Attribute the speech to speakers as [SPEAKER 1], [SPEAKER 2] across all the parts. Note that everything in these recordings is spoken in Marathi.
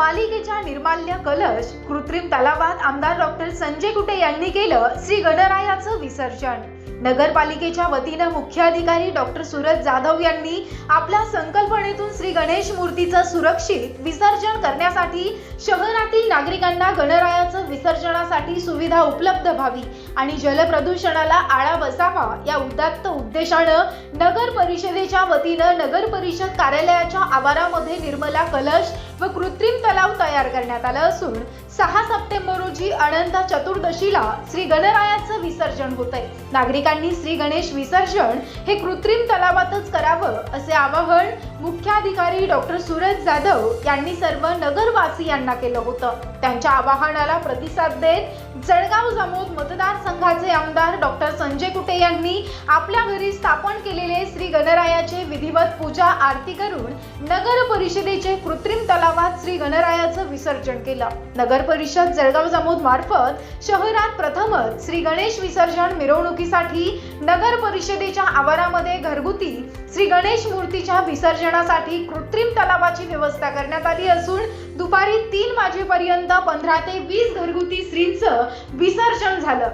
[SPEAKER 1] पालिकेच्या निर्माल्य कलश कृत्रिम तलावात आमदार डॉक्टर संजय कुटे यांनी केलं श्री गणरायाचं विसर्जन. नगरपालिकेच्या वतीनं मुख्याधिकारी डॉक्टर सुरज जाधव यांनी आपल्या संकल्पनेतून श्री गणेश मूर्तीचं सुरक्षित विसर्जन करण्यासाठी शहरातील नागरिकांना गणरायाचं विसर्जनासाठी सुविधा उपलब्ध व्हावी आणि जलप्रदूषणाला आळा बसावा या उदात्त उद्देशानं नगर परिषदेच्या वतीनं नगर परिषद कार्यालयाच्या आवारामध्ये निर्मला कलश व कृत्रिम तलाव तयार करण्यात आला असून सहा सप्टेंबर रोजी अनंत चतुर्दशीला श्री गणरायाचं विसर्जन होत आहे नागरिकांनी श्री गणेश विसर्जन हे कृत्रिम तलावातच करावं असे आवाहन मुख्याधिकारी डॉक्टर सूरज जाधव यांनी सर्व नगरवासियांना केलं होतं. त्यांच्या आवाहनाला प्रतिसाद देत जळगाव जामोद मतदारसंघाचे आमदार डॉक्टर संजय कुटे यांनी आपल्या घरी स्थापन केलेले श्री गणरायाचे विधिवत पूजा आरती करून नगर परिषदेचे कृत्रिम तलावात श्री गणरायाचं विसर्जन केलं. नगर परिषद जळगाव जामोद मार्फत शहरात प्रथमच श्री गणेश विसर्जन मिरवणुकीसाठी नगर परिषदेच्या आवारामध्ये घरगुती श्री गणेश मूर्तीच्या विसर्जनासाठी कृत्रिम तलावाची व्यवस्था करण्यात आली असून दुपारी तीन वाजेपर्यंत पंधरा ते वीस घरगुती श्रींचं विसर्जन झालं.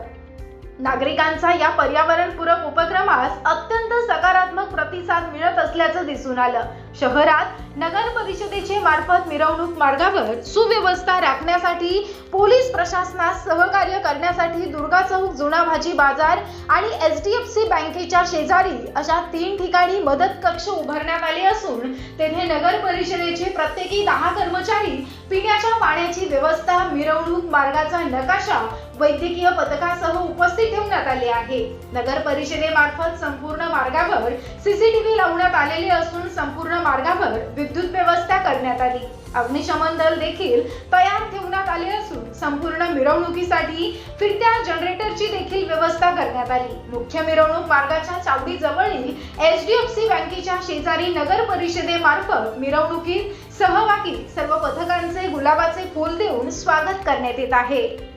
[SPEAKER 1] नागरिकांचा या पर्यावरणपूरक उपक्रमास अत्यंत सकारात्मक प्रतिसाद मिळत असल्याचं दिसून आलं. शहरात नगर परिषदेचे मार्फत मिरवणूक मार्गावर सुव्यवस्था राखण्यासाठी पोलीस प्रशासनास सहकार्य करण्यासाठी दुर्गा चौक जुना भाजी बाजार आणि एच डी एफ सी बँकेच्या शेजारी अशा तीन ठिकाणी मदत कक्ष उभारण्यात आले असून तेथे नगर परिषदेचे प्रत्येकी दहा कर्मचारी पिण्याच्या पाण्याची व्यवस्था मिरवणूक मार्गाचा नकाशा वैद्यकीय पथकासह उपस्थित ठेवण्यात आले आहे. नगर परिषदेमार्फत संपूर्ण मार्गावर सीसीटीव्ही लावण्यात आलेले असून संपूर्ण मार्ग विद्युत व्यवस्था करण्यात आली. अग्निशमन दल देखील तयार ठेवण्यात आले असून संपूर्ण मिरवणुकीसाठी फिरत्या जनरेटरची देखील व्यवस्था करण्यात आली. मुख्य मिरवणूक मार्गाच्या चावडी जवळील एच डी एफ सी बँकेच्या शेजारी नगर परिषदेमार्फत मिरवणुकीत सहभागी सर्व पथकांचे गुलाबाचे फूल देऊन स्वागत करण्यात येत आहे.